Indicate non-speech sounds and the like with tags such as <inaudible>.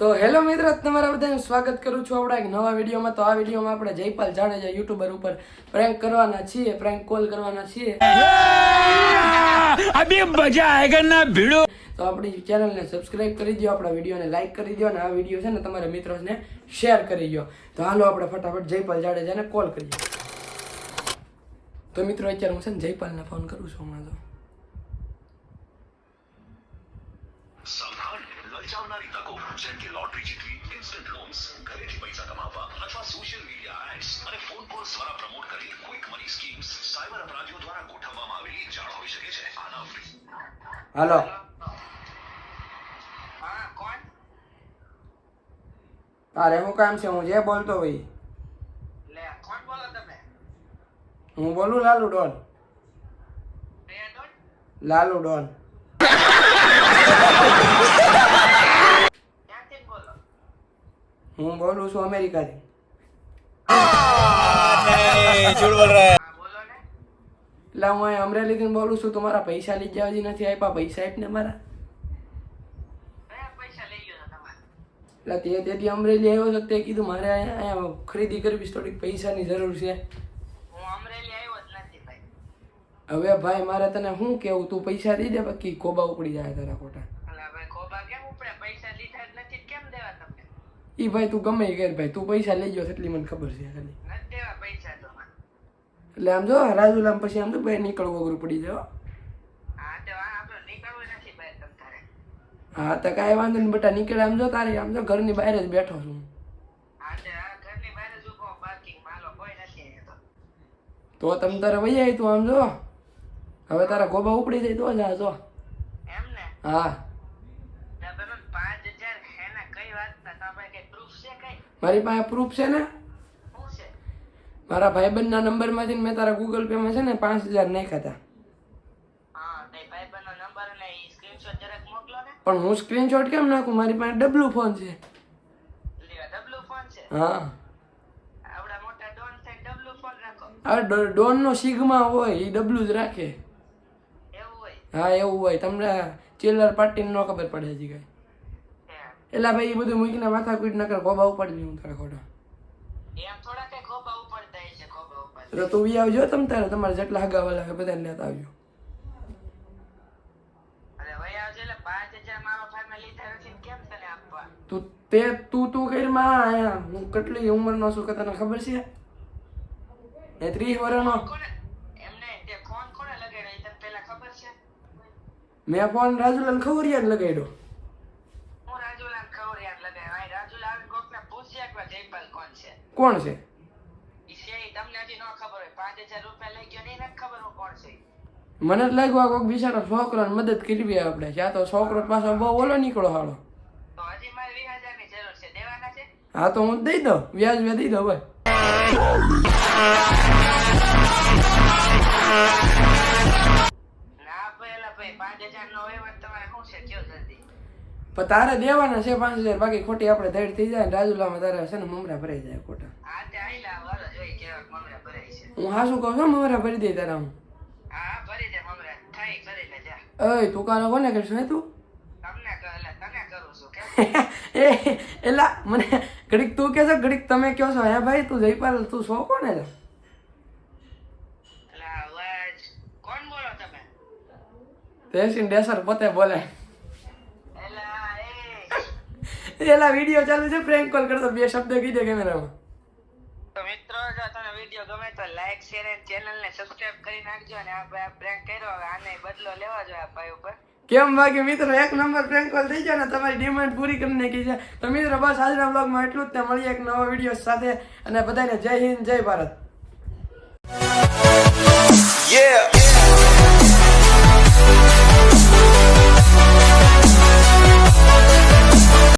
તો હેલો મિત્રો તમારા બધાનું સ્વાગત કરું છું આપણા એક નવા વિડીયોમાં. તો આ વિડીયોમાં આપણે જયપાલ જાડેજા યુટ્યુબર ઉપર પ્રેન્ક કરવાના છીએ પ્રેન્ક કોલ કરવાના છીએ. અભી મજા આયેગા ના ભીડો? તો આપણી ચેનલને સબસ્ક્રાઇબ કરી દો આપણા વિડીયોને લાઇક કરી દો અને આ વીડિયો છે ને તમારા મિત્રોને શેર કરી દો તો હાલો આપણે ફટાફટ જયપાલ જાડેજાને કોલ કરીએ. તો મિત્રો અત્યારે હું છે ને જયપાલને ફોન કરું છું હમણાં તો. જેમ કે લોટરી જીતવી ઇન્સ્ટન્ટ લોન્સ ઘરેથી પૈસા કમાવવા અથવા સોશિયલ મીડિયા એડ્સ અને ફોન કોલ્સ દ્વારા પ્રમોટ કરેલ ક્વિક મની સ્કીમ્સ સાયબર અપરાધીઓ દ્વારા ગોઠવવામાં આવેલી જાણ હોઈ શકે છે આના હેલો હા કોણ તારે શું કામ છે હું જે બોલતો ભાઈ લે કોણ બોલો તમે હું બોલું લાલુ ડોન લાલુ ડોન ક્યાંથી બોલો હું બોલું છું અમેરિકાથી. હા એટલે હું અહીં અમરેલીથી બોલું છું તમારા પૈસા લઈ જવા હજી નથી આપ્યા પૈસા મારા ગયો છો તમારે? એટલે તે તેથી અમરેલી આવ્યો છે તે કીધું મારે અહીંયા અહીંયા ખરીદી કરવી થોડીક પૈસાની જરૂર છે. અમરેલી આવ્યો જ નથી ભાઈ. હવે ભાઈ મારે તને શું કેવું તું પૈસા દઈ દે બાકી કોબા ઉપડી જાય તારા ખોટા અલા ભાઈ ખોબા કેમ ઉપડે પૈસા લીધા જ નથી કેમ દેવા તમને ઈ ભાઈ તું ગમે ઘેર ભાઈ તું પૈસા લઈ ગયો એટલી મને ખબર છે ખાલી એટલે આમ જો રાજુલામ પછી આમ તો ભાઈ નીકળવું અઘરું પડી જાય હા તો આ કાંઈ વાંધો નહીં બેટા નીકળે આમ જો તારે આમ જો ઘરની બહાર જ બેઠો છું તો તમે જ તારે વહી આવી તું આમ જો હવે તારા ગોબા ઉપડી જાય તો જા જો એમ ને હા તો પેલો પાંચ હજાર એના કઈ વાત ના તમારે કઈ પ્રૂફ છે કઈ મારી પાસે પ્રૂફ છે ને? મારા ભાઈબંધના નંબરમાંથી મેં તારા ગૂગલ પેમાં છે ને પાંચ હજાર નાખ્યા હતા પણ હું સ્ક્રીનશોટ કેમ નાખું? મારી પાસે ડબલું ફોન છે. હા. આવડા ડોન નો હવે સિગ્મા હોય એ ડબલું જ રાખે. હા એવું હોય. તમને ચિલ્લર પાર્ટીને ન ખબર પડે હજી કાંઈ. એટલે ભાઈ એ બધું મૂકીને માથા કુટ નકર ખોબા ઉપાડી લઉં તારા ખોટા. એમ થોડા કઈ ખોબા ઉપડતા હશે છે ખોબા ઉપર તો તું બી આવજો તમ તારે તમારે જેટલા હગાવાલા હોય બધાને લેતા આવજો. એટલે ને તું તે તું તું કરી માં આયા હું કેટલી ઉંમરનો છું કે તને ખબર છે? એ ત્રીસ ખબર છે? મેં ફોન રાજુલાને ખવરિયા લગાડ્યો હું રાજુલાને ખવરિયાને લગાડ્યો અહીં રાજુલા આવીને કોકને પૂછજે એકવાર જયપાલ કોણ છે કોણ છે ઈ છે ઈ તમને હજી ન ખબર હોય પાંચ હજાર રૂપિયા લઈ ગયો ને ઈ નથી ખબર હું કોણ છે? મને જ લાગ્યું આ કોઈક બિચારો છોકરાને મદદ કરવી આપણે. ત્યાં તો છોકરો પાછો બહુ ઓલો નીકળો હાલો. હા તો હું દઈ દઉં. વ્યાજ વ્યાજ દઈ દઉં ભાઈ. ના ભાઈ પાંચ હજાર નો તમારે શું છે? કયો જલ્દી પણ તારે દેવાના છે પાંચ હજાર બાકી ખોટી આપણે ધડ થઈ જાય રાજુલામાં તારે છે ને મમરા ભરાઈ જાય ખોટા. હા શું હું કહું છું મમરા ભરી દે તારા હું. અય તું કાનો કોને કરશું હે તું? <laughs> એલા મને ઘડીક તું કે છે ઘડીક તમે કહો છો હે ભાઈ તું જયપાલ તું શો કોને? છે કોણ બોલો તમે? તેસીન ડેસર પોતે બોલે. એલા વિડિયો ચાલુ છે પ્રેન્ક કોલ કરતો બે શબ્દ કીધે કેમેરામાં. તો મિત્રો જો તમને વિડિયો ગમે તો લાઈક શેર અને ચેનલને સબસ્ક્રાઇબ કરી નાખજો અને આ ભાઈ પ્રેન્ક કર્યો હવે આને બદલો લેવા જોઈએ આ ભાઈ ઉપર. કેમ બાકી મિત્રો એક નંબર પ્રેન્ક કોલ થઈ જાય ને તમારી ડિમાન્ડ પૂરી કરી નાખી છે. તો મિત્રો બસ આજના બ્લોગમાં એટલું જ. તે મળીએ એક નવા વીડિયો સાથે. અને બધાને જય હિન્દ જય ભારત.